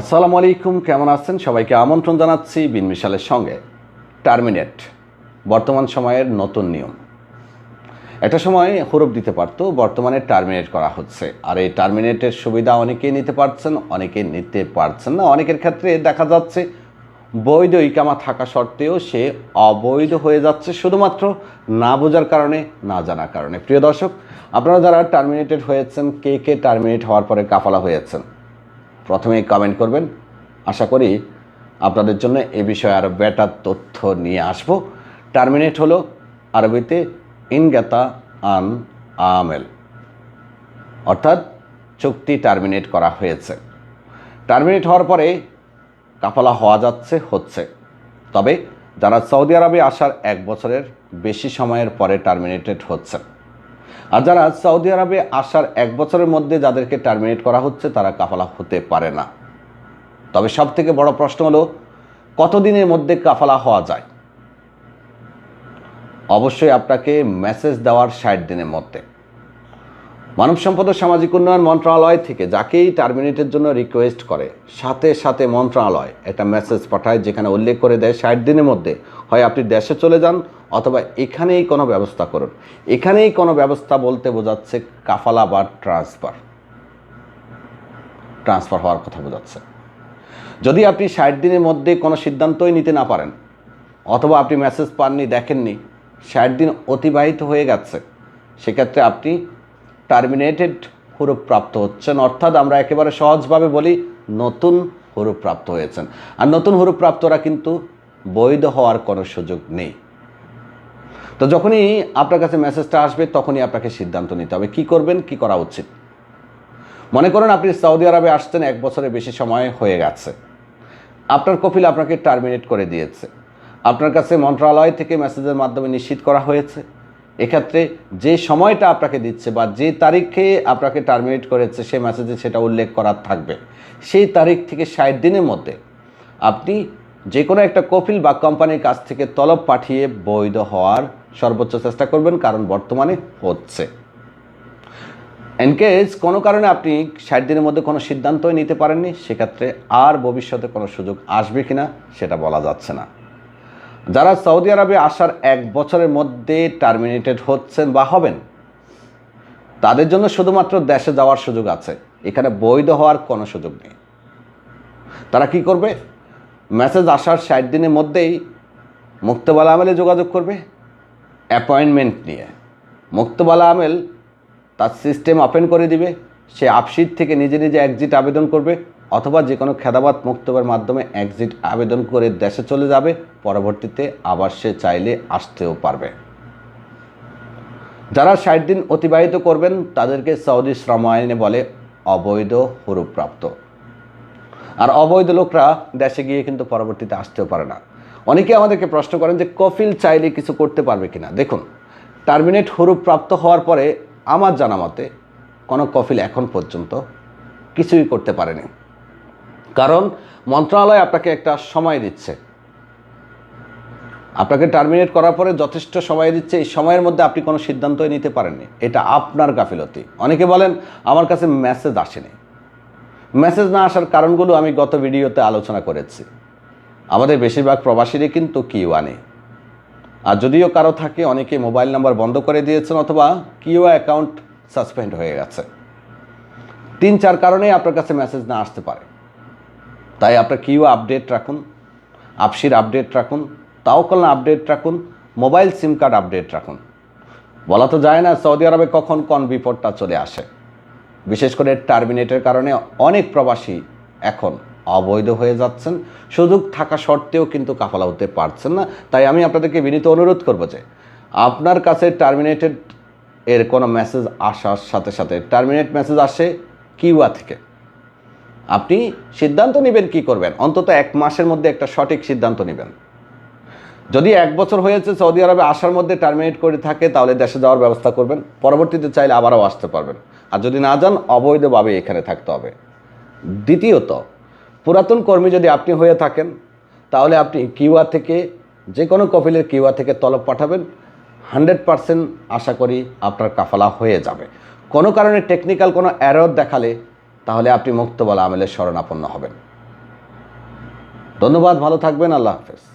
আসসালামু আলাইকুম, কেমন আছেন? সবাইকে আমন্ত্রণ জানাচ্ছি বিন মিশালের সঙ্গে। টার্মিনেট, বর্তমান সময়ের নতুন নিয়ম। একটা সময় হরফ দিতে পারতো, বর্তমানে টার্মিনেট করা হচ্ছে। আর এই টার্মিনেটের সুবিধা অনেকেই নিতে পারছেন, অনেকে নিতে পারছেন না। অনেকের ক্ষেত্রে দেখা যাচ্ছে, বৈধ ইকামা থাকা সত্ত্বেও সে অবৈধ হয়ে যাচ্ছে শুধুমাত্র না বোঝার কারণে, না জানার কারণে। প্রিয় দর্শক, আপনারা যারা টার্মিনেটেড হয়েছেন, কে কে টার্মিনেট হওয়ার পরে কাফালা হয়েছেন প্রথমেই কমেন্ট করবেন। আশা করি আপনাদের জন্য এ বিষয়ে আরও বেটার তথ্য নিয়ে আসব। টার্মিনেট হলো আরবিতে ইনগাতা আন আমেল। অর্থাৎ চুক্তি টার্মিনেট করা হয়েছে। টার্মিনেট হওয়ার পরে কাফালা হওয়া যাচ্ছে, হচ্ছে। তবে যারা সৌদি আরবে আসার এক বছরের বেশি সময়ের পরে টার্মিনেটেড হচ্ছে আর যারা সৌদি আরবে আসার এক বছরের মধ্যে যাদেরকে টার্মিনেট করা হচ্ছে, তারা কাফালা হতে পারে না। তবে সব থেকে বড় প্রশ্ন হলো, কতদিনের মধ্যে কাফালা হওয়া যায়? অবশ্যই আপনাকে মেসেজ দেওয়ার ষাট দিনের মধ্যে। মানব সম্পদ ও সামাজিক উন্নয়ন মন্ত্রণালয় থেকে যাকেই টার্মিনেটের জন্য রিকোয়েস্ট করে, সাথে সাথে মন্ত্রণালয় একটা মেসেজ পাঠায় যেখানে উল্লেখ করে দেয় ষাট দিনের মধ্যে হয় আপনি দেশে চলে যান অথবা এখানেই কোনো ব্যবস্থা করুন। এখানেই কোনো ব্যবস্থা বলতে বোঝাচ্ছে কাফালা বা ট্রান্সফার ট্রান্সফার হওয়ার কথা বোঝাচ্ছে। যদি আপনি ষাট দিনের মধ্যে কোনো সিদ্ধান্তই নিতে না পারেন, অথবা আপনি মেসেজ পাননি, দেখেননি, ষাট দিন অতিবাহিত হয়ে গেছে, সেক্ষেত্রে আপনি টার্মিনেটেড হরুপ প্রাপ্ত হচ্ছেন। অর্থাৎ আমরা একেবারে সহজভাবে বলি, নতুন হরুপ প্রাপ্ত হয়েছেন। আর নতুন হরুপ প্রাপ্তরা কিন্তু বৈধ হওয়ার কোনো সুযোগ নেই। তো যখনই আপনার কাছে মেসেজটা আসবে, তখনই আপনাকে সিদ্ধান্ত নিতে হবে। কী করবেন, কি করা উচিত? মনে করুন আপনি সৌদি আরবে আসছেন, এক বছরের বেশি সময় হয়ে গেছে। আপনার কপিল আপনাকে টার্মিনেট করে দিয়েছে। আপনার কাছে মন্ত্রণালয় থেকে মেসেজের মাধ্যমে নিশ্চিত করা হয়েছে। এক্ষেত্রে যে সময়টা আপনাকে দিচ্ছে বা যে তারিখে আপনাকে টার্মিনেট করেছে সেই মেসেজে সেটা উল্লেখ করার থাকবে। সেই তারিখ থেকে ষাট দিনের মধ্যে আপনি যে কোনো একটা কপিল বা কোম্পানির কাছ থেকে তলব পাঠিয়ে বৈধ হওয়ার সর্বোচ্চ চেষ্টা করবেন, কারণ বর্তমানে হচ্ছে। এনকেজ কোনো কারণে আপনি ষাট দিনের মধ্যে কোনো সিদ্ধান্তই নিতে পারেননি, সেক্ষেত্রে আর ভবিষ্যতে কোনো সুযোগ আসবে কিনা সেটা বলা যাচ্ছে না। যারা সৌদি আরবে আসার এক বছরের মধ্যে টার্মিনেটেড হচ্ছেন বা হবেন, তাদের জন্য শুধুমাত্র দেশে যাওয়ার সুযোগ আছে। এখানে বৈধ হওয়ার কোনো সুযোগ নেই। তারা কি করবে? মেসেজ আসার ষাট দিনের মধ্যেই মুক্তবালা আমেলে যোগাযোগ করবে অ্যাপয়েন্টমেন্ট নিয়ে। মুক্তবালা আমেল তার সিস্টেম ওপেন করে দিবে, সে আপশিট থেকে নিজে নিজে এক্সিট আবেদন করবে অথবা যে কোনো খেদাবাদ মুক্তবের মাধ্যমে এক্সিট আবেদন করে দেশে চলে যাবে, পরবর্তীতে আবার সে চাইলে আসতেও পারবে। যারা ষাট দিন অতিবাহিত করবেন, তাদেরকে সৌদি শ্রম আইনে বলে অবৈধ হরুপ্রাপ্ত। আর অবৈধ লোকরা দেশে গিয়ে কিন্তু পরবর্তীতে আসতেও পারে না। অনেকে আমাদেরকে প্রশ্ন করেন যে, কফিল চাইলে কিছু করতে পারবে কিনা? দেখুন টার্মিনেট হরুপ প্রাপ্ত হওয়ার পরে আমার জানা মতে, কোনো কফিল এখন পর্যন্ত কিছুই করতে পারেনি। কারণ মন্ত্রণালয় আপনাকে একটা সময় দিচ্ছে। আপনাকে টার্মিনেট করার পরে যথেষ্ট সময় দিচ্ছে। এই সময়ের মধ্যে আপনি কোনো সিদ্ধান্তই নিতে পারেননি। এটা আপনার গাফিলতি। অনেকে বলেন, আমার কাছে মেসেজ আসেনি। মেসেজ না আসার কারণগুলো আমি গত ভিডিওতে আলোচনা করেছি। আমাদের বেশিরভাগ প্রবাসীরই কিন্তু কিউ আনে আর যদিও কারও থাকে, অনেকে মোবাইল নাম্বার বন্ধ করে দিয়েছেন অথবা কিউ অ্যাকাউন্ট সাসপেন্ড হয়ে গেছে। তিন চার কারণেই আপনার কাছে মেসেজ না আসতে পারে। তাই আপনার কিউ আপডেট রাখুন, আপসির আপডেট রাখুন তাওকলনা আপডেট রাখুন, মোবাইল সিম কার্ড আপডেট রাখুন। বলা তো যায় না সৌদি আরবে কখন কোন বিপদটা চলে আসে। বিশেষ করে টার্মিনেটের কারণে অনেক প্রবাসী এখন অবৈধ হয়ে যাচ্ছেন। সুযোগ থাকা সত্ত্বেও কিন্তু কাফালা হতে পারছেন না। তাই আমি আপনাদেরকে বিনীত অনুরোধ করব যে আপনার কাছে টার্মিনেটেড এর কোনো মেসেজ আসার সাথে সাথে, টার্মিনেট মেসেজ আসে কিউয়া থেকে। আপনি সিদ্ধান্ত নেবেন কি করবেন? অন্তত এক মাসের মধ্যে একটা সঠিক সিদ্ধান্ত নেবেন। যদি এক বছর হয়েছে সৌদি আরবে আসার মধ্যে টার্মিনেট করে থাকে, তাহলে দেশে যাওয়ার ব্যবস্থা করবেন। পরবর্তীতে চাইলে আবারও আসতে পারবেন। আর যদি না যান, অবৈধভাবে এখানে থাকতে হবে। দ্বিতীয়ত, পুরাতন কর্মী যদি আপনি হয়ে থাকেন, তাহলে আপনি কিউয়া থেকে যে কোনো কপিলের কিউয়া থেকে তলব পাঠাবেন। হান্ড্রেড পারসেন্ট আশা করি আপনার কাফালা হয়ে যাবে। কোনো কারণে টেকনিক্যাল কোনো অ্যারর দেখালে তাহলে আপনি মুক্তবালা আমেলের শরণাপন্ন হবেন। ধন্যবাদ ভালো থাকবেন আল্লাহ হাফেজ।